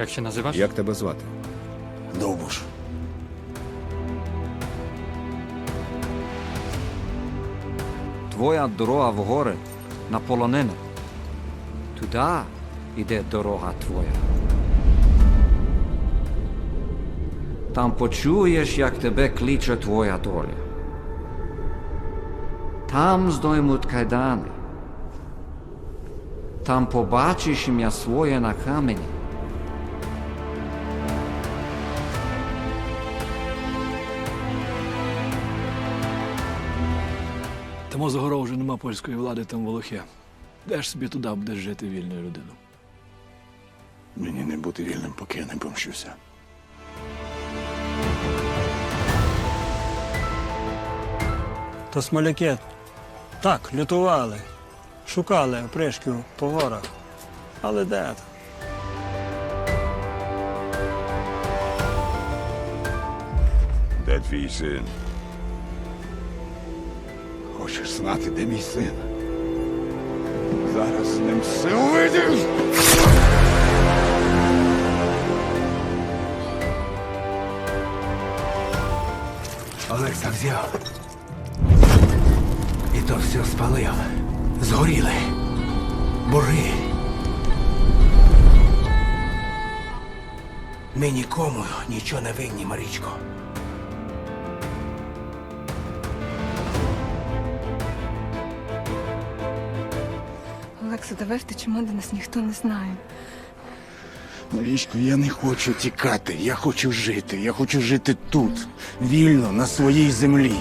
Як ще називаш? Як тебе звати? Довбуш. Твоя дорога в гори на полонину. Туди іде дорога твоя. Там почуєш, як тебе кличе твоя доля. Там здоймуть кайдани. Там побачиш ім'я своє на камені. Тому за вже нема польської влади, там волохи. Де ж собі туди будеш жити вільною людиною? Мені не бути вільним, поки я не помщуся. То смоляки так, лютували, шукали опришків по горах. Але де? там? Де твій син? Хочеш знати, де мій син? Зараз з ним все увидиш! Олекса взяв. І то все спалив. Згоріли. Бори. Ми нікому нічого не винні, Марічко. Олекса, давай втечемо, де нас ніхто не знає. Марічко, я не хочу тікати, я хочу жити. Я хочу жити тут, вільно, на своїй землі.